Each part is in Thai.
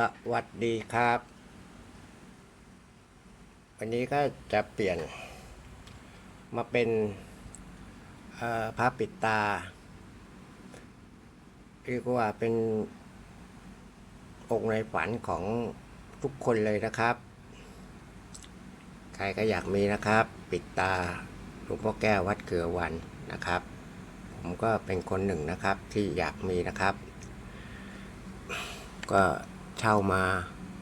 สวัสดีครับ วันนี้ก็จะเปลี่ยนมาเป็นเอ่อผ้าปิดตาเรียกว่าเป็นองค์ในฝันของทุกคนเลยนะครับ ใครก็อยากมีนะครับ ปิดตาหลวงพ่อแก้ววัดเกือวันนะครับ ผมก็เป็นคนหนึ่งนะครับที่อยากมีนะครับ ก็ เช่ามา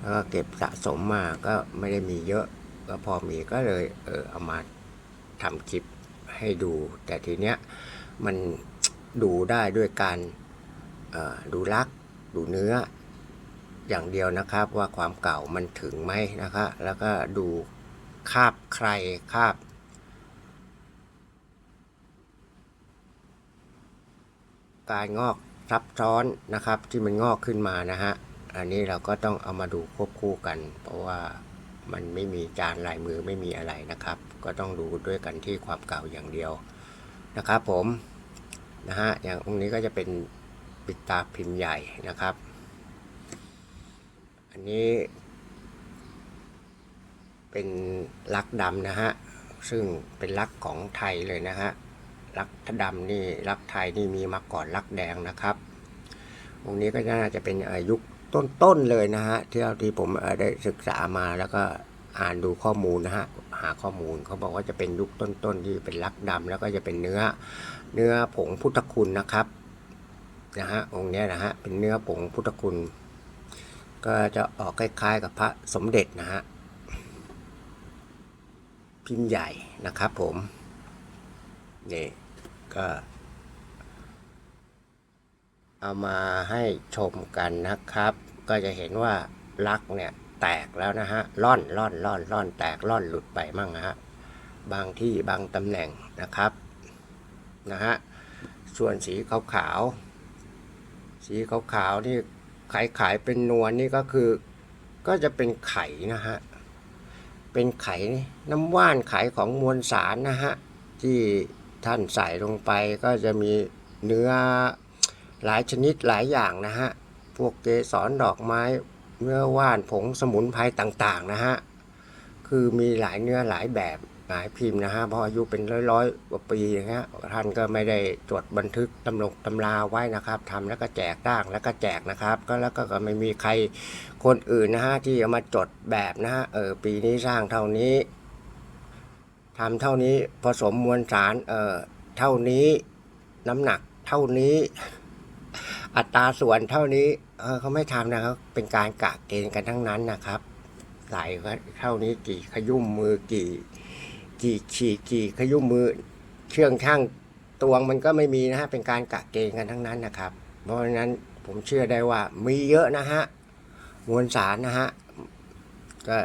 แล้วก็เก็บสะสมมาก็ไม่ได้มีเยอะ ก็พอมีก็เลยเออเอามาทำคลิปให้ดู แต่ทีเนี้ยมันดูได้ด้วยการดูลักษ์ดูเนื้อ อย่างเดียวนะครับว่าความเก่ามันถึงไหมนะครับแล้วก็ดูคาบใครคาบการงอกซับซ้อนนะครับที่มันงอกขึ้นมานะฮะ อันนี้เราก็ต้องเอามาดูควบคู่กัน เพราะว่ามันไม่มีจานลายมือไม่มีอะไรนะครับ ก็ต้องดูด้วยกันที่ความเก่าอย่างเดียวนะครับผมนะฮะอย่างองค์นี้ก็จะเป็นปิดตาพิมพ์ใหญ่นะครับ อันนี้ เป็นลักดำนะฮะซึ่งเป็นลักของไทยเลยนะฮะลักดำนี่ลักไทยนี่มีมาก่อนลักแดงนะครับองค์นี้ก็น่าจะเป็นยุค ต้นๆเลยนะฮะที่เราที่ผมได้ศึกษามาแล้วก็อ่านดูข้อมูลนะฮะหาข้อมูลเขาบอกว่าจะเป็นยุคต้นๆที่เป็นลักดำแล้วก็จะเป็นเนื้อเนื้อผงพุทธคุณนะครับนะฮะองค์นี้นะฮะเป็นเนื้อผงพุทธคุณ ก็จะออกคล้ายๆ กับพระสมเด็จนะฮะพิมพ์ใหญ่นะครับผมนี่ก็ เอามาให้ชมกันนะครับ ก็จะเห็นว่าลักเนี่ยแตกแล้วนะฮะล่อนล่อนล่อนล่อนแตกล่อนหลุดไปมั่งนะฮะบางที่บางตำแหน่งนะครับนะฮะส่วนสีขาวขาวๆสีขาวขาวๆนี่ขายขายเป็นนวลนี่ก็คือ ก็จะเป็นไข่นะฮะเป็นไข่น้ำว่านไข่ของมวลสารนะฮะที่ท่านใส่ลงไปก็จะมีเนื้อ หลายชนิดหลายอย่างนะฮะ พวกเกสรดอกไม้เนื้อว่านผงสมุนไพรต่างๆนะฮะ คือมีหลายเนื้อหลายแบบหลายพิมพ์นะฮะเพราะอายุเป็นร้อยๆกว่าปีอย่างเงี้ยท่านก็ไม่ได้จดบันทึกตำลงตำราไว้นะครับทำแล้วก็แจกด่างแล้วก็แจกนะครับ ก็แล้วก็ไม่มีใครคนอื่นนะฮะที่เอามาจดแบบนะฮะเออปีนี้สร้างเท่านี้ทำเท่านี้ผสมมวลสารเออเท่านี้น้ำหนักเท่านี้ อัตราส่วนเท่านี้เเขาไม่ทำนะครับ เป็นการกะเกณฑ์กันทั้งนั้นนะครับใส่เท่านี้กี่ขยุ่มมือกี่ กี่ฉีกกี่ขยุ่มมือเครื่องช่างตวงมันก็ไม่มีนะฮะเป็นการกะเกณฑ์กันทั้งนั้นนะครับ เพราะฉะนั้นผมเชื่อได้ว่ามีเยอะนะฮะมวลสารนะฮะก็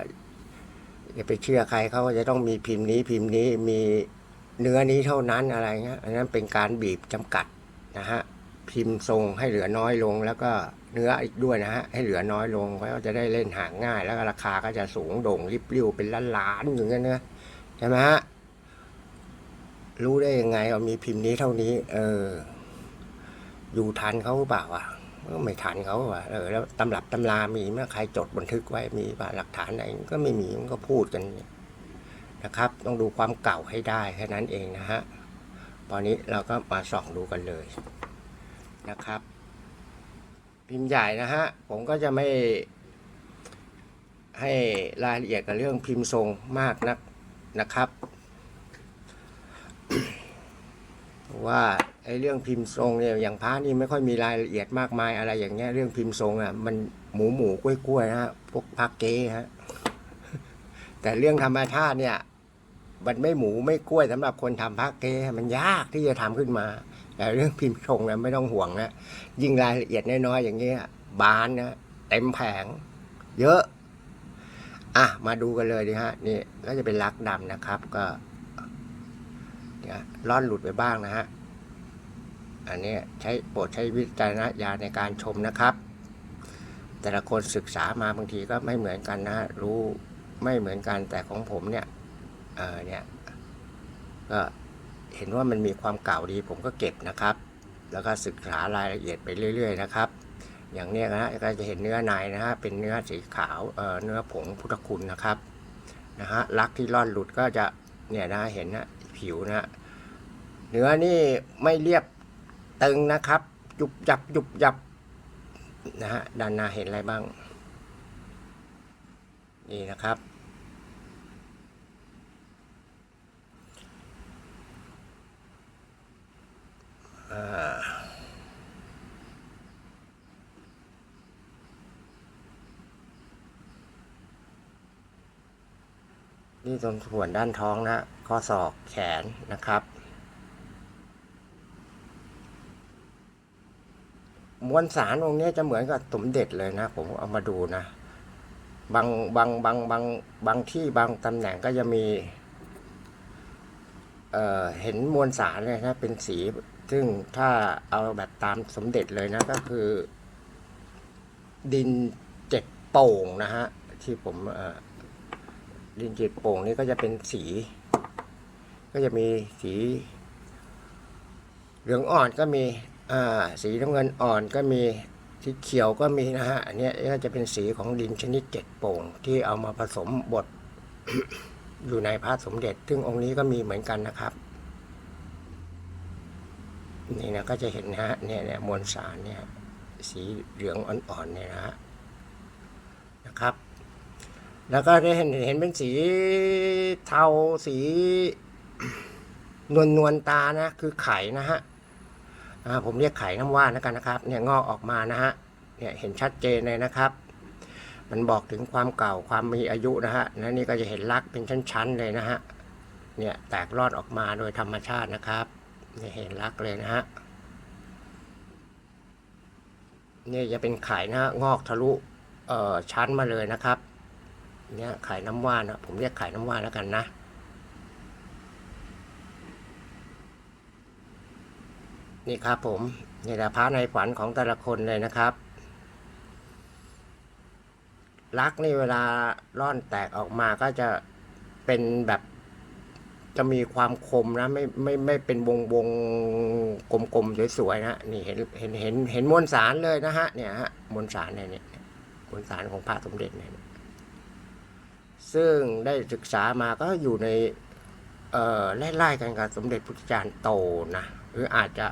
อย่าไปเชื่อใครเขาก็จะต้องมีพิมพ์นี้พิมพ์นี้มีเนื้อนี้เท่านั้นอะไรเงี้ยอันนั้นเป็นการบีบจำกัดนะฮะ พิมพ์ทรงให้เหลือน้อยลง แล้วก็เนื้ออีกด้วยนะฮะให้เหลือน้อยลงเพราะว่าจะได้เล่นหางง่าย แล้วราคาก็จะสูงโด่งริบริ้วเป็นล้านล้านๆอย่างเงี้ยนะใช่ไหมฮะรู้ได้ยังไงว่ามีพิมพ์นี้เท่านี้ เออ อยู่ทันเขาหรือเปล่าอะไม่ทันเขาว่ะเออแล้วตำรับตำรามีไหมใครจดบันทึกไว้มีป่ะหลักฐานอะไหนก็ไม่มีมันก็พูดกันนะครับ ต้องดูความเก่าให้ได้แค่นั้นเองนะฮะตอนนี้เราก็มาส่องดูกันเลย นะครับ พิมพ์ใหญ่นะฮะ ผมก็จะไม่ให้รายละเอียดกับเรื่องพิมพ์ทรงมากนักนะครับว่าไอ้เรื่องพิมพ์ทรงเนี่ยอย่างพระนี่ไม่ค่อยมีรายละเอียดมากมายอะไรอย่างเงี้ยเรื่องพิมพ์ทรงอะมันหมูหมูกล้วยกล้วยนะฮะพวกพระเก้ฮะแต่เรื่องธรรมชาติเนี่ย มันไม่หมูไม่กล้วยสำหรับคนทำพระเกมันยากที่จะทำขึ้นมา แต่เรื่องพิมพ์ทรงเนี่ยไม่ต้องห่วงนะยิ่งรายละเอียดน้อยๆอย่างเงี้ยบานนะเต็มแผง เยอะ อะมาดูกันเลยดิฮะนี่ก็จะเป็นลักดำนะครับ ก็เนี่ยร่อนหลุดไปบ้างนะฮะอันนี้ใช้โปรดใช้วิจารณญาณในการชมนะครับ แต่ละคนศึกษามาบางทีก็ไม่เหมือนกันนะฮะรู้ไม่เหมือนกันแต่ของผมเนี่ย เนี่ยก็เห็นว่ามันมีความเก่าดีผมก็เก็บนะครับ แล้วก็ศึกษารายละเอียดไปเรื่อย ๆ นะครับ อย่างเนี้ยนะก็จะเห็นเนื้อในนะฮะเป็นเนื้อสีขาวเอ่อเนื้อผงพุทธคุณนะครับนะฮะลักที่ร่อนหลุดก็จะเนี่ยนะเห็นนะผิวนะฮะเนื้อนี่ไม่เรียบตึงนะครับยุบยับยุบยับนะฮะด้านหน้าเห็นอะไรบ้าง นี่นะครับ นี่ตรงส่วนด้านท้องนะ ข้อศอกแขนนะครับ มวลสารองค์นี้จะเหมือนกับสมเด็จเลยนะ ผมเอามาดูนะ บางบางบางบางบางที่บางตำแหน่งก็จะมีเอ่อเห็นมวลสารเลยนะ เป็นสี ซึ่งถ้าเอาแบบตามสมเด็จเลยนะก็คือ ดินเจ็ดโป่งนะฮะ ที่ผมดินเจ็ดโป่งนี่ก็จะเป็นสี ก็จะมีสี เหลืองอ่อนก็มีสีน้ำเงินอ่อนก็มีสีเขียวก็มีนะฮะ อันนี้ก็จะเป็นสีของดินชนิดเจ็ดโป่ง ที่เอามาผสมบดอยู่ในพระสมเด็จ ซึ่งองค์นี้ก็มีเหมือนกันนะครับ นี่นะก็จะเห็นนะฮะเนี่ยเนี่ยมวลสารเนี่ยสีเหลืองอ่อนๆเนี่ยนะฮะนะครับ แล้วก็ได้เห็นเห็นเป็นสีเทาสีนวลนวลตานะคือไข่นะฮะผมเรียกไข่น้ำว่านแล้วกันนะครับเนี่ยงอกออกมานะฮะเนี่ยเห็นชัดเจนเลยนะครับ มันบอกถึงความเก่าความมีอายุนะฮะและนี่ก็จะเห็นลักษณ์เป็นชั้นๆเลยนะฮะเนี่ยแตกรอดออกมาโดยธรรมชาตินะครับ นี่เห็นลักเลยนะฮะนี่จะเป็นไข่นะฮะงอกทะลุเอ่อชั้นมาเลยนะครับเนี่ยไข่น้ำว่านนะผมเรียกไข่น้ำว่านแล้วกันนะนี่ครับผมนี่แหละพระในฝันของแต่ละคนเลยนะครับลักนี่เวลาร่อนแตกออกมาก็จะเป็นแบบ จะมีความคมนะไม่ไม่ไม่เป็นวงวงกลมๆสวยๆนะนี่เห็นเห็นเห็นเห็นมวลสารเลยนะฮะเนี่ยฮะมวลสารเนี่ยเนี่ยมวลสารของพระสมเด็จเนี่ยซึ่งได้ศึกษามาก็อยู่ในเอ่อไล่ๆกันกับสมเด็จพุทธจารย์โตนะหรืออาจจะ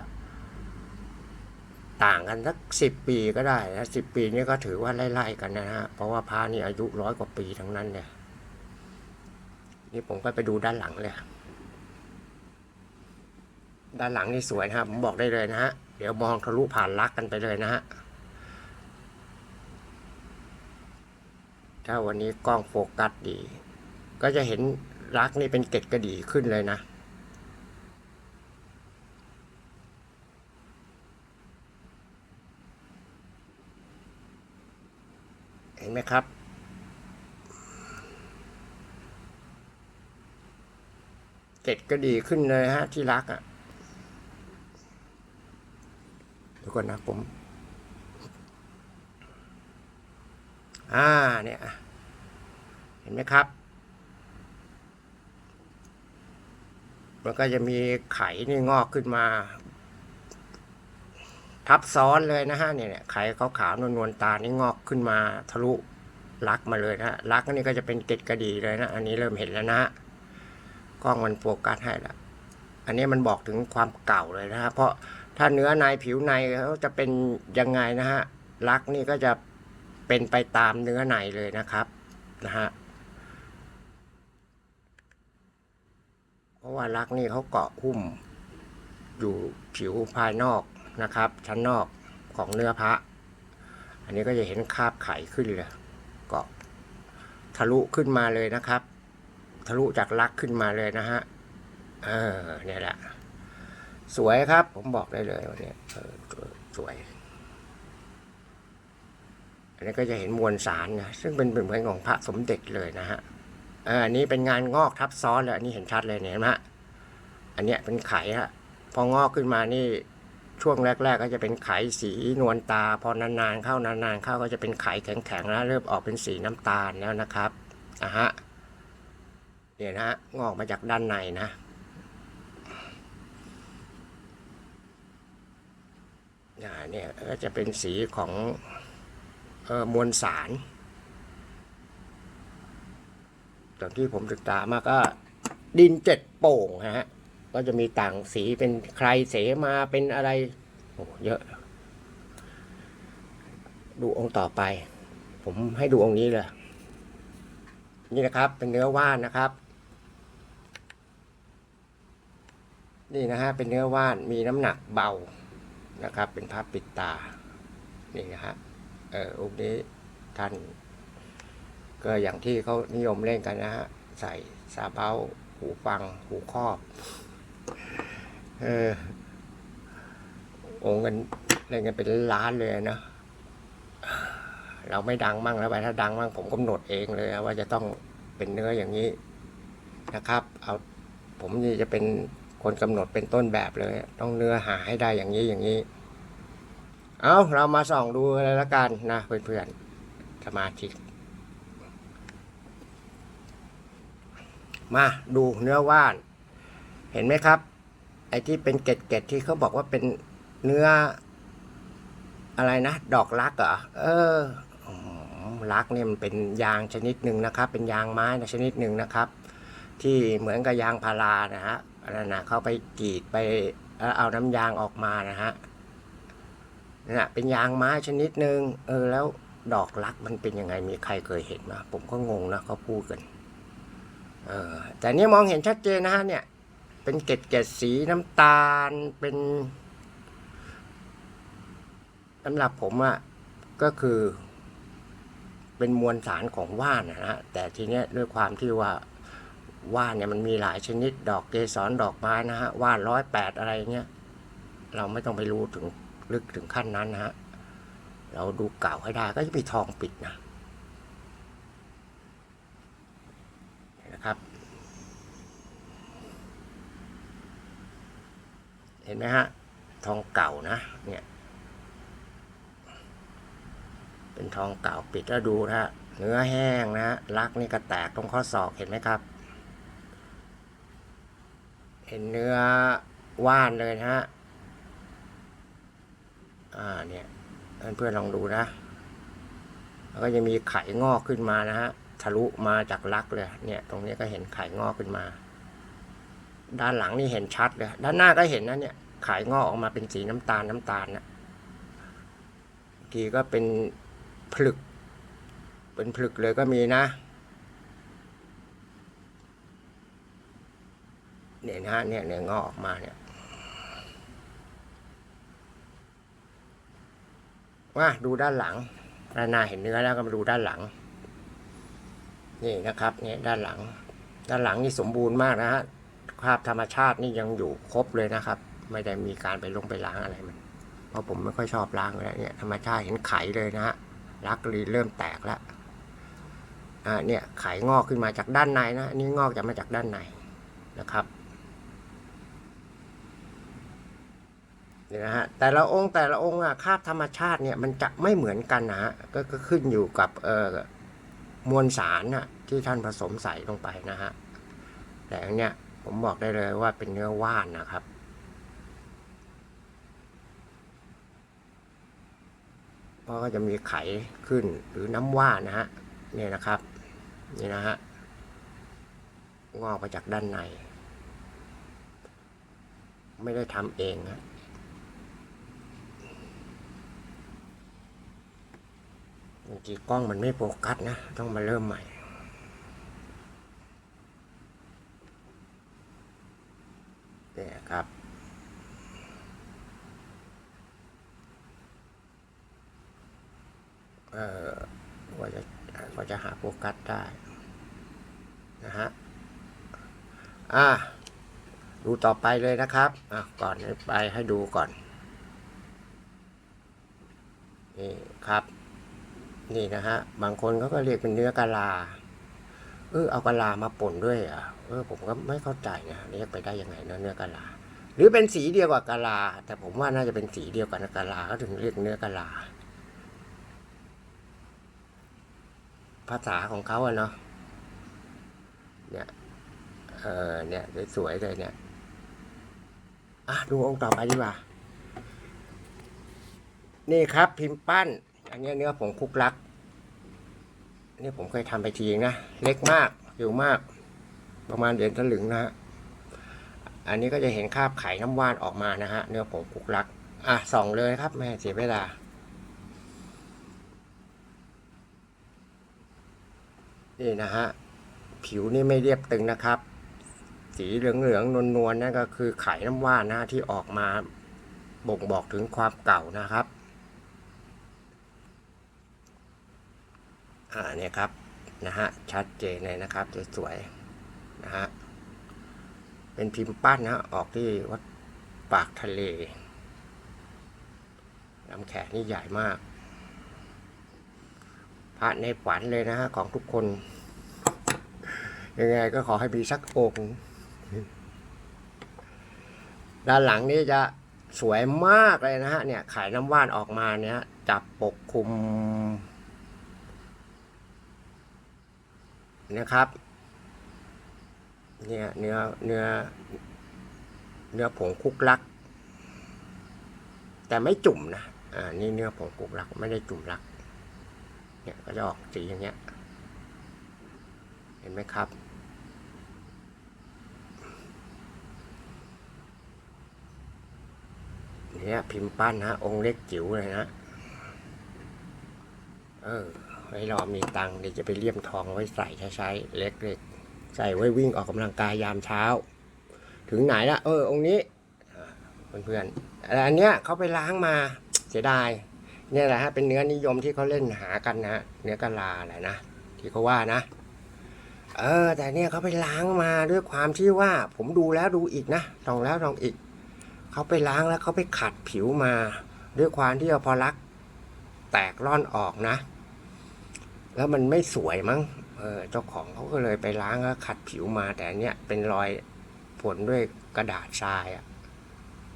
ต่างกันสักสิบปีก็ได้นะสิบปีนี้ก็ถือว่าไล่ๆกันนะฮะเพราะว่าพระนี่อายุร้อยกว่าปีทั้งนั้นเนี่ยนี่ผมก็ไปดูด้านหลังเลย ด้านหลังนี่สวยนะครับผมบอกได้เลยนะฮะเดี๋ยวมองทะลุผ่านลักกันไปเลยนะฮะถ้าวันนี้กล้องโฟกัสดี ก็จะเห็นรักนี่เป็นเกล็ดกระดีขึ้นเลยนะเห็นไหมครับ เกล็ดก็ดีขึ้นเลยฮะที่รักอะ่ะเดี๋ยวก่อนนะผมอ่าเนี่ยเห็นไหมครับมันก็จะมีไข่นี่งอกขึ้นมา ทับซ้อนเลยนะฮะเนี่ยเนี่ยไข่ขาวๆนวลๆตานี่งอกขึ้นมาทะลุลักมาเลยนะลักนี่ก็จะเป็นเกล็ดกระดีเลยนะอันนี้เริ่มเห็นแล้วนะฮะกล้องมันโฟกัสให้ละอันนี้มันบอกถึงความเก่าเลยนะฮะเพราะ ถ้าเนื้อในผิวในเขาจะเป็นยังไงนะฮะลักนี่ก็จะเป็นไปตามเนื้อในเลยนะครับนะฮะเพราะว่ารักนี่เขาเกาะหุ้ม อยู่ผิวภายนอกนะครับ ชั้นนอกของเนื้อพระ อันนี้ก็จะเห็นคราบไข่ขึ้นเลยเกาะทะลุขึ้นมาเลยนะครับ ทะลุจากลักขึ้นมาเลยนะฮะเออเนี่ยแหละ สวยครับ ผมบอกได้เลยวันนี้เออสวย อันนี้ก็จะเห็นมวลสารนะซึ่งเป็นเหมือนของพระสมเด็จเลยนะฮะอันนี้เป็นงานงอกทับซ้อนเลยอันนี้เห็นชัดเลยเนี่ยเห็นไหมฮะอันเนี้ยเป็นไข่ฮะพองอกขึ้นมานี่ช่วงแรก ๆ ก็จะเป็นไข่สีนวลตา พอนานๆเข้านานๆเข้าก็จะเป็นไข่แข็งๆแล้วเริ่มออกเป็นสีน้ำตาลแล้วนะครับอะฮะเนี่ยนะฮะงอกมาจากด้านในนะ น อ่า เนี่ยก็จะเป็นสีของออมวลสารตอนที่ผมศึกษามาก็ดินเจ็ดโป่งฮะ ก็จะมีต่างสีเป็นใครเสมาเป็นอะไร โอ้เยอะ ดูองค์ต่อไป ผมให้ดูองค์นี้เลย นี่นะครับ เป็นเนื้อว่านนะครับ นี่นะฮะ เป็นเนื้อว่าน มีน้ำหนักเบา นะครับ เป็นพระปิดตา นี่นะฮะเออองค์นี้ท่าน ก็อย่างที่เขานิยมเล่นกันนะฮะ ใส่ซาเบ้า หูฟัง หูครอบ เออโองค์กันเล่นกันเป็นล้านเลยนะ เราไม่ดังมั่งแล้วไปถ้าดังมั่งผมกำหนดเองเลยว่าจะต้องเป็นเนื้ออย่างนี้นะครับ เอาผมนี่จะเป็น คนกำหนดเป็นต้นแบบเลย ต้องเนื้อหาให้ได้อย่างนี้อย่างนี้ เอาเรามาส่องดูเลยละกันนะเพื่อนๆสมาชิก มาดูเนื้อว่าน เห็นไหมครับ ไอ้ที่เป็นเกล็ดๆที่เขาบอกว่าเป็นเนื้อ อะไรนะ ดอกรักเหรอเอออืมรักเนี่ยมันเป็นยางชนิดหนึ่งนะครับ เป็นยางไม้นะชนิดหนึ่งนะครับ ที่เหมือนกับยางพารานะฮะ นนั้นนะเขาไปกรีดไปแล้วเอาน้ำยางออกมานะฮะนั่นนะเป็นยางไม้ชนิดหนึ่งเออแล้วดอกรักมันเป็นยังไงมีใครเคยเห็นไหมผมก็งงนะเขาพูดกันเออแต่นี่มองเห็นชัดเจนนะฮะเนี่ย เป็นเกล็ดเกล็ดสีน้ำตาลเป็นสำหรับผมอะ่ะก็คือ เป็นมวลสารของว่านนะฮะแต่ทีเนี้ยด้วยความที่ว่า ว่านเนี่ยมันมีหลายชนิด ดอกเกสรดอกไม้นะฮะว่านร้อยแปดอะไรเงี้ยเราไม่ต้องไปรู้ถึงลึกถึงขั้นนั้นนะฮะเราดูเก่าให้ได้ก็จะมีทองปิดนะนะครับ เห็นไหมฮะทองเก่านะเนี่ยเป็นทองเก่าปิดแล้วดูนะฮะเนื้อแห้งนะฮะลักนี่ก็แตกตรงข้อศอกเห็นไหมครับ เห็นเนื้อว่านเลยนะฮะ อ่าเนี่ยเพื่อนๆลองดูนะ แล้วก็จะมีไข่งอกขึ้นมานะฮะ ทะลุมาจากลักเลย เนี่ย ตรงนี้ก็เห็นไข่งอกขึ้นมา ด้านหลังนี่เห็นชัดเลย ด้านหน้าก็เห็นนะเนี่ยไขายงอกออกมาเป็นสีน้ำตาลน้ำตาลนะทีก็เป็นผลึก เป็นผลึกเลยก็มีนะ เนี่ยนะเนี่ยเนี่ยงอกออกมาเนี่ยว่าดูด้านหลังด้านหน้าเห็นเนื้อแล้วก็มาดูด้านหลัง นี่นะครับ เนี่ยด้านหลัง ด้านหลังนี่สมบูรณ์มากนะฮะภาพธรรมชาตินี่ยังอยู่ครบเลยนะครับ ไม่ได้มีการไปลงไปล้างอะไรมัน เพราะผมไม่ค่อยชอบล้างเลยเนี่ยธรรมชาติเห็นไข่เลยนะฮะรักรีเริ่มแตกแล้วอ่าเนี่ยไข่งอกขึ้นมาจากด้านในนะอันนี่งอกจากมาจากด้านในนะครับ นี่นะฮะแต่ละองค์แต่ละองค์อะคาบธรรมชาติเนี่ยมันจะไม่เหมือนกันนะฮะก็ก็ขึ้นอยู่กับเอ่อมวลสารน่ะที่ท่านผสมใส่ลงไปนะฮะแต่อันเนี้ยผมบอกได้เลยว่าเป็นเนื้อว่านนะครับเพราะก็จะมีไขขึ้นหรือน้ำว่านนะฮะเนี่ยนะครับนี่นะฮะงอกมาจากด้านใน ไม่ได้ทำเองนะ บางทีกล้องมันไม่โฟกัสนะ ต้องมาเริ่มใหม่ เนี่ยครับ เออว่าจะว่าจะหาโฟกัสได้ นะฮะ อะดูต่อไปเลยนะครับ อะ ก่อนไปให้ดูก่อน นี่ครับ นี่นะฮะ บางคนเขาก็เรียกเป็นเนื้อกะลา เออเอากะลามาป่นด้วยอะ เออผมก็ไม่เข้าใจนะเรียกไปได้ยังไงเนื้อเนื้อกะลา หรือเป็นสีเดียวกับกะลา แต่ผมว่าน่าจะเป็นสีเดียวกับกะลาก็ถึงเรียกเนื้อกะลา ภาษาของเขาอะเนาะ เนี่ย เออเนี่ยสวยๆเลยเนี่ย อะดูองค์ต่อไปดีกว่า นี่ครับพิมพ์ปั้น อันนี้เนื้อผงคุกลักนี่ผมเคยทำไปทีนะ เล็กมากอยู่มาก ประมาณเหรียญสลึงนะฮะ อันนี้ก็จะเห็นคราบไข่น้ำว่านออกมานะฮะ เนื้อผงคุกลัก อะส่องเลยครับแม่เสียเวลานี่นะฮะ ผิวนี่ไม่เรียบตึงนะครับ สีเหลืองๆนวลๆนั่นก็คือไข่น้ำว่านนะที่ออกมาบ่งบอกถึงความเก่านะครับ อ่าเนี่ยครับนะฮะชัดเจนเลยนะครับสวยๆนะฮะเป็นพิมพ์ปั้นนะฮะออกที่วัดปากทะเลลำแขกนี่ใหญ่มาก พระในฝันเลยนะฮะของทุกคน ยังไงก็ขอให้มีสักองค์ด้านหลังนี้จะสวยมากเลยนะฮะเนี่ยไข่น้ำว่านออกมาเนี่ยจับปกคลุม นะครับเนี่ยเนื้อเนื้อเนื้อผงคุกลัก แต่ไม่จุ่มนะอ่านี่เนื้อผงคุกลักไม่ได้จุ่มลัก เนี่ยก็จะออกสีอย่างเงี้ย เห็นไหมครับเนี่ยพิมพ์ปั้นนะองค์เล็กจิ๋วเลยนะ เออ ไว้รอมีตังค์เดี๋ยวจะไปเลี่ยมทองไว้ใส่ใช้ๆเล็กๆ ใส่ไว้วิ่งออกกำลังกายยามเช้า ถึงไหนละเออ องค์นี้อ่าเพื่อนๆแต่อันเนี้ยเขาไปล้างมาเสียดายเนี่ยแหละฮะเป็นเนื้อนิยมที่เขาเล่นหากันนะเนื้อกะลาแหละนะที่เขาว่านะ เออ แต่เนี่ยเขาไปล้างมาด้วยความที่ว่า ผมดูแล้วดูอีกนะลองแล้วลองอีกเขาไปล้างแล้วเขาไปขัดผิวมา ด้วยความที่อาพอลัก แตกร่อนออกนะ แล้วมันไม่สวยมั้งเออเจ้าของเขาก็เลยไปล้างแล้วขัดผิวมาแต่อันเนี้ยเป็นรอยผลด้วยกระดาษทรายอะ่ะ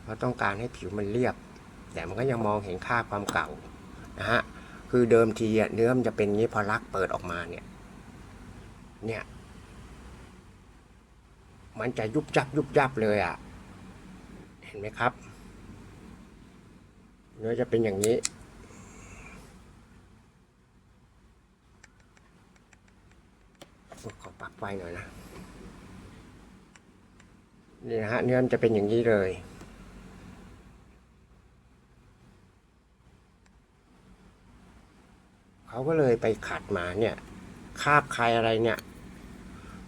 เขาต้องการให้ผิวมันเรียบ แต่มันก็ยังมองเห็นค่าความเก่านะฮะคือเดิมทีอะเนื้อมันจะเป็นงี้พอลักเปิดออกมาเนี่ย เนี่ย มันจะยุบยับยุบยับเลยอะ่ะ เห็นไหมครับ เนื้อจะเป็นอย่างนี้ ขอปรับไฟหน่อยนะ นี่นะฮะเนื้อมันจะเป็นอย่างนี้เลยเขาก็เลยไปขัดมาเนี่ยคาบใครอะไรเนี่ย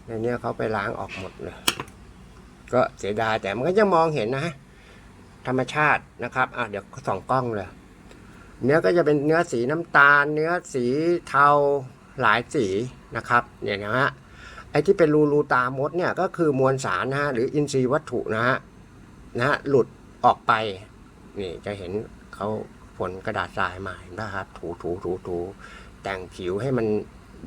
ในเนี้ยเขาไปล้างออกหมดเลย ก็เสียดายแต่มันก็ยังมองเห็นนะฮะธรรมชาตินะครับอะเดี๋ยวส่องกล้องเลย เนื้อก็จะเป็นเนื้อสีน้ำตาล เนื้อสีเทาหลายสี นะครับเนี่ยนะฮะไอ้ที่เป็นรูรูตามดเนี่ยก็คือมวลสารนะฮะหรืออินทรีย์วัตถุนะฮะนะฮะหลุดออกไปนี่จะเห็นเขาผลกระดาษทรายมาเห็นป่ะครับ ถูถูถูถูแต่งผิวให้มัน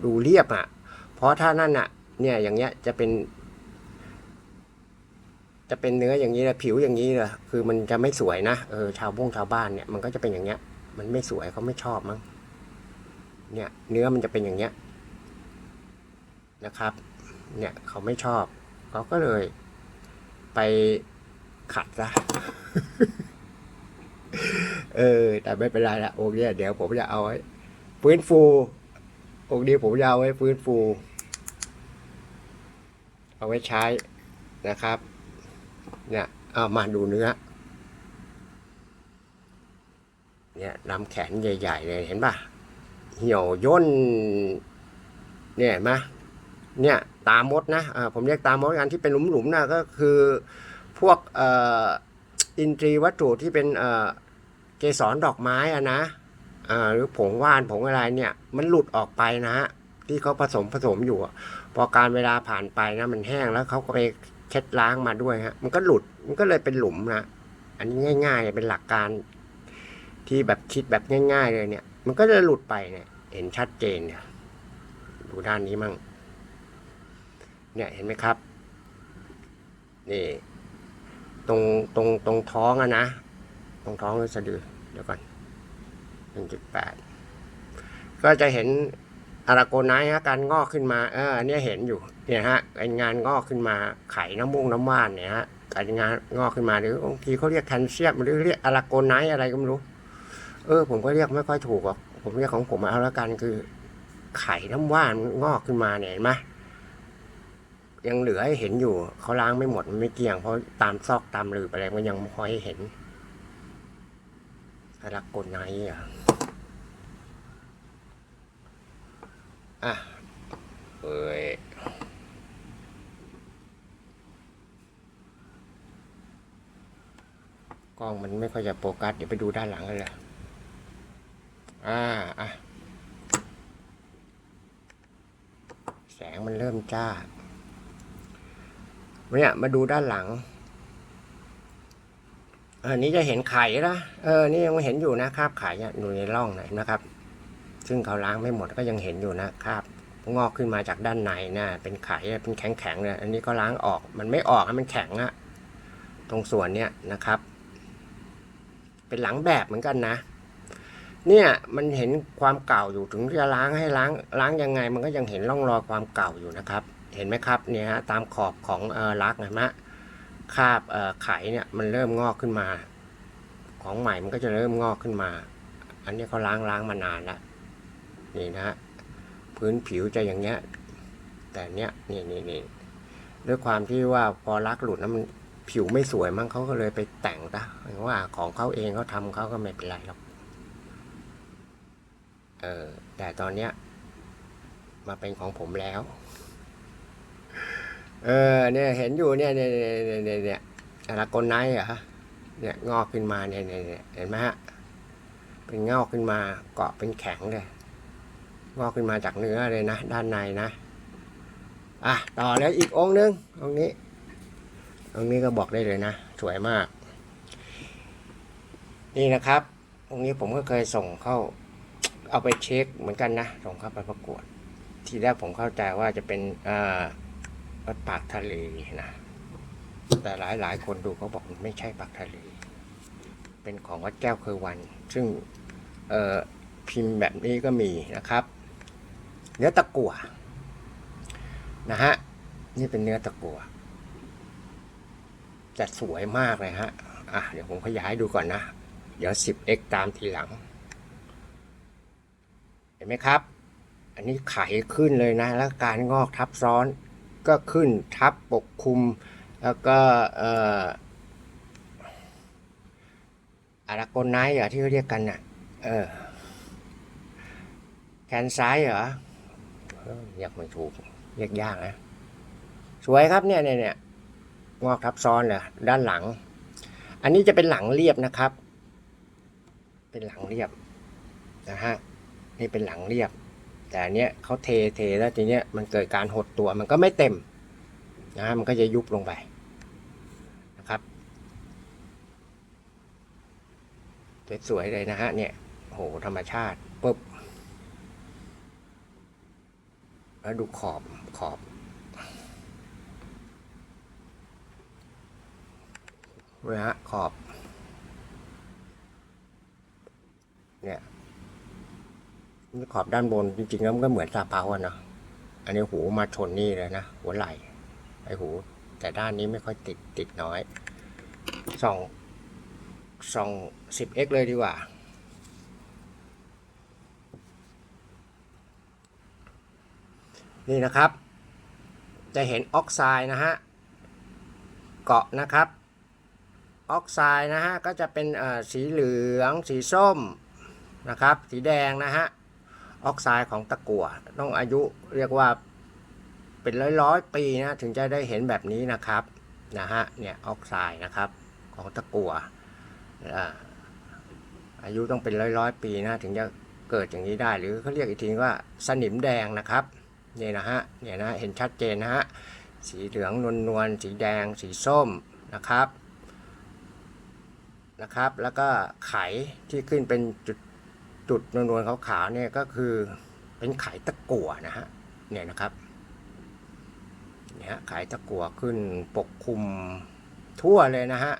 ดูเรียบอะ เพราะถ้านั่นอะ เนี่ยอย่างเงี้ยจะเป็น จะเป็นเนื้ออย่างนี้แหละผิวอย่างนี้ลยคือมันจะไม่สวยนะเออชาวบ้งชาวบ้านเนี่ยมันก็จะเป็นอย่างเงี้ย มันไม่สวยเขาไม่ชอบมั้งเนี่ย เนื้อมันจะเป็นอย่างเงี้ย นะครับ เนี่ยเขาไม่ชอบเขาก็เลยไปขัดซะเออ แต่ไม่เป็นไรละองค์เนี้ยเดี๋ยวผมจะเอาไว้ฟื้นฟู องค์นี้ผมจะเอาไว้ฟื้นฟู เอาไว้ใช้นะครับ เนี่ยเอามาดูเนื้อ เนี่ยลำแขนใหญ่ ๆ เลยเห็นป่ะ เหี่ยวย่น เนี่ยเห็นไหม เนี่ยตามดนะผมเรียกตามดกันที่เป็นหลุมๆนะก็คือพวกอินทรีย์วัตถุที่เป็นเกสรดอกไม้อะนะหรือผงว่านผงอะไรเนี่ยมันหลุดออกไปนะฮะที่เขาผสมผสมอยู่ พอการเวลาผ่านไปนะมันแห้งแล้วเขาก็ไปเช็ดล้างมาด้วยฮะมันก็หลุดมันก็เลยเป็นหลุมนะอันนี้ง่าย ๆ เป็นหลักการที่แบบคิดแบบง่าย ๆ เลยเนี่ย มันก็จะหลุดไปเนี่ย เห็นชัดเจนเนี่ยดูด้านนี้มั่ง เนี่ยเห็นไหมครับนี่ตรงตรงตรงท้องอะนะ ตรงท้องสะดือเดี๋ยวก่อนหนึ่งจุดแปดก็จะเห็นอาราโกไนท์ฮะการงอกขึ้นมาเอออันนี้เห็นอยู่เนี่ยฮะการงานงอกขึ้นมาไข่น้ำมูกน้ำว่านเนี่ยฮะการงานงอกขึ้นมาหรือบางทีเขาเรียกแคลเซียมหรือเรียกอาราโกไนท์อะไรก็ไม่รู้ เออ ผมก็เรียกไม่ค่อยถูกหรอกผมเรียกของผมเอาล้วกันคือ ไข่น้ำว่านงอกขึ้นมาเนี่ยเห็นไหม ยังเหลือให้เห็นอยู่เขาล้างไม่หมดมันไม่เกี่ยงเพราะตามซอกตามหลืบอะไรมันยังไม่ค่อยให้เห็นสลักกลไนอะอะเอ้ยกล้องมันไม่ค่อยจะโฟกัสเดี๋ยวไปดูด้านหลังกันเลยอ่าอะแสงมันเริ่มจ้า เนี่ยมาดูด้านหลัง อันนี้จะเห็นไข่นะเออ นี่ยังเห็นอยู่นะคราบไข่เนี่ยอยู่ในร่องนะนะครับ ซึ่งเขาล้างไม่หมดก็ยังเห็นอยู่นะคราบงอกขึ้นมาจากด้านในนะเป็นไข่เป็นแข็งๆเนี่ยอันนี้ก็ล้างออก มันไม่ออกอะมันแข็งอะตรงส่วนเนี้ยนะครับ เป็นหลังแบบเหมือนกันนะ เนี่ยมันเห็นความเก่าอยู่ถึงจะล้างให้ล้างล้างยังไง มันก็ยังเห็นร่องรอยความเก่าอยู่นะครับ เห็นไหมครับเนี่ยฮะตามขอบของเออลักเห็นไหมคราบเอ่อไขเนี่ยมันเริ่มงอกขึ้นมา ของใหม่มันก็จะเริ่มงอกขึ้นมา อันนี้เขาล้างล้างมานานแล้วนี่นะฮะพื้นผิวจะอย่างเงี้ย แต่เนี้ยนี่นี่นี่ด้วยความที่ว่าพอลักหลุดแล้วมันผิวไม่สวยมั้งเขาก็เลยไปแต่งซะว่าของเขาเองเขาทำเขาก็ไม่เป็นไรหรอกเออแต่ตอนเนี้ยมาเป็นของผมแล้ว เออเนี่ยเห็นอยู่เนี่ยเนี่ยเนี่ยเนี่ยเนี่ยอะไรกลไนท์เหรอเนี่ยงอกขึ้นมาเนี่ยเนี่ยเนี่ยเห็นไหมฮะเป็นงอกขึ้นมาเกาะเป็นแข็งเลยงอกขึ้นมาจากเนื้อเลยนะด้านในนะอะต่อแล้วอีกองค์หนึงองค์นี้ องค์นี้ก็บอกได้เลยนะสวยมาก นี่นะครับ องค์นี้ผมก็เคยส่งเข้า เอาไปเช็คเหมือนกันนะส่งเข้าไปประกวด ทีแรกผมเข้าใจว่าจะเป็นอ่า วัดปากทะเลนะแต่หลายหลายคนดูเขาบอกมันไม่ใช่ปากทะเล เป็นของวัดแก้วเคยวัน ซึ่งเออพิมพ์แบบนี้ก็มีนะครับ เนื้อตะกั่วนะฮะนี่เป็นเนื้อตะกั่วจะสวยมากเลยฮะอะเดี๋ยวผมขยายดูก่อนนะ เดี๋ยว 10x ตามทีหลัง เห็นไหมครับ อันนี้ไขขึ้นเลยนะ แล้วการงอกทับซ้อน ก็ขึ้นทับปกคลุม แล้วก็อาราโกนไนท์เหรอที่เขาเรียกกันน่ะ เออ แขนซ้ายเหรอออเรียกไม่ถูกเรียกยากนะ สวยครับเนี่ยเนี่ยเนี่ยงอกทับซ้อนเลยด้านหลัง อันนี้จะเป็นหลังเรียบนะครับ เป็นหลังเรียบนะฮะนี่เป็นหลังเรียบ แต่อันเนี้ยเขาเทเทแล้วทีเนี้ยมันเกิดการหดตัวมันก็ไม่เต็มนะฮะมันก็จะยุบลงไปนะครับสวยๆเลยนะฮะเนี่ยโหธรรมชาติปุ๊บแล้วดูขอบขอบเลยฮะขอบ เนี่ย ขอบด้านบนจริงๆแล้วมันก็เหมือนซาเปาอะเนาะอันนี้หูมาชนนี่เลยนะหัวไหล่ไอหู แต่ด้านนี้ไม่ค่อยติดติดน้อยส่องส่องสิบเอ็กเลยดีกว่านี่นะครับ จะเห็นออกไซด์นะฮะ เกาะนะครับ ออกไซด์นะฮะ ก็จะเป็นสีเหลือง สีส้มนะครับ สีแดงนะฮะ ออกไซด์ของตะกั่วต้องอายุเรียกว่าเป็นร้อยร้อยปีนะถึงจะได้เห็นแบบนี้นะครับนะฮะเนี่ยออกไซด์นะครับของตะกั่วอ่าอายุต้องเป็นร้อยร้อยปีนะถึงจะเกิดอย่างนี้ได้ หรือเขาเรียกอีกทีว่าสนิมแดงนะครับนี่นะฮะเนี่ยนะเห็นชัดเจนนะฮะสีเหลืองนวลนวลๆสีแดง สีส้มนะครับนะครับ แล้วก็ไขที่ขึ้นเป็น จุดนวลๆขาวๆเนี่ยก็คือเป็นไขตะกั่วนะฮะเนี่ยนะครับเนี่ยไขตะกั่วขึ้นปกคลุมทั่วเลยนะฮะ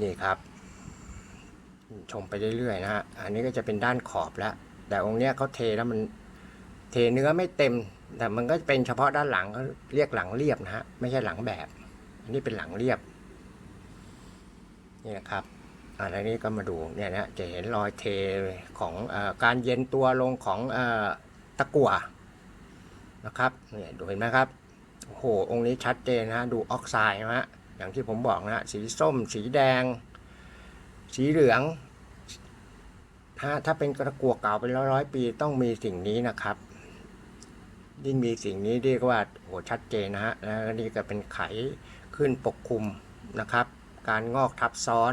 นี่ครับ ชมไปเรื่อยๆนะฮะอันนี้ก็จะเป็นด้านขอบแล้ว แต่องค์เนี้ยเขาเทแล้วมันเทเนื้อไม่เต็ม แต่มันก็เป็นเฉพาะด้านหลังเขาเรียกหลังเรียบนะฮะไม่ใช่หลังแบบ อันนี้เป็นหลังเรียบนี่นะครับ อันนี้ก็มาดูเนี่ยนะจะเห็นรอยเทของอการเย็นตัวลงของอตะกั่วนะครับเนี่ยดูเห็นไหมครับโอ้โหองค์นี้ชัดเจนนะดูออกไซด์นะฮะอย่างที่ผมบอกนะฮะสีส้ม สีแดง สีเหลืองถ้าถ้าเป็นตะกั่วเก่าเป็นร้อยร้อยปีต้องมีสิ่งนี้นะครับยิ่งมีสิ่งนี้เรียกว่าโหชัดเจนนะฮะแล้วนี่ก็เป็นไขขึ้นปกคลุมนะครับ การงอกทับซ้อน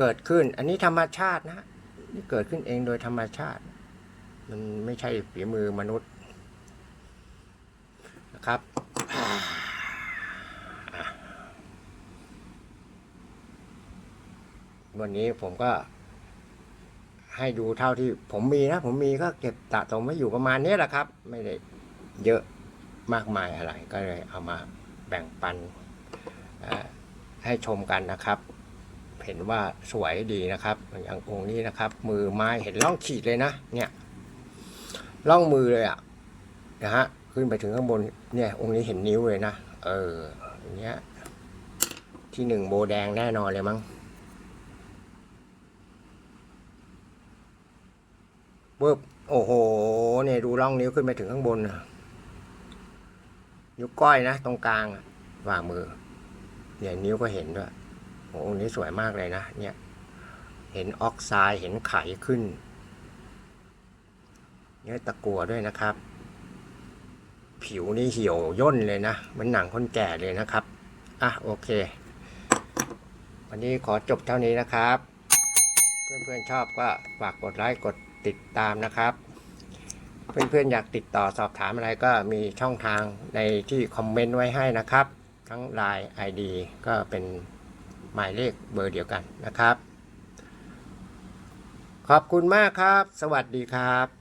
เกิดขึ้น อันนี้ธรรมชาตินะนี่เกิดขึ้นเองโดยธรรมชาติ มันไม่ใช่ฝีมือมนุษย์นะครับวันนี้ผมก็ ให้ดูเท่าที่ผมมีนะ ผมมีก็เก็บสะสมไว้อยู่ประมาณนี้แหละครับ ไม่ได้เยอะมากมายอะไร ก็เลยเอามาแบ่งปันให้ชมกันนะครับ เห็นว่าสวยดีนะครับ อย่างองค์นี้นะครับ มือไม้เห็นร่องขีดเลยนะ เนี่ยร่องมือเลยอะนะฮะขึ้นไปถึงข้างบนเนี่ย องค์นี้เห็นนิ้วเลยนะเอออย่างเงี้ยที่หนึ่งโบแดงแน่นอนเลยมั้งปึ๊บโอ้โหเนี่ยดูร่องนิ้วขึ้นไปถึงข้างบนนิ้วก้อยนะ ตรงกลางฝ่ามือเนี่ยนิ้วก็เห็นด้วย โอ้โหองค์นี้สวยมากเลยนะ เนี่ย เห็นออกไซด์เห็นไขขึ้น เนี่ยตะกัวด้วยนะครับ ผิวนี่เหี่ยวย่นเลยนะ เหมันหนังคนแก่เลยนะครับ อะ โอเค วันนี้ขอจบเท่านี้นะครับ เพื่อนๆชอบก็ฝากกดไลค์กดติดตามนะครับเพื่อนๆอยากติดต่อสอบถามอะไรก็มีช่องทางในที่คอมเมนต์ไว้ให้นะครับ ทั้ง Line ID ก็เป็น หมายเลขเบอร์เดียวกันนะครับ ขอบคุณมากครับ สวัสดีครับ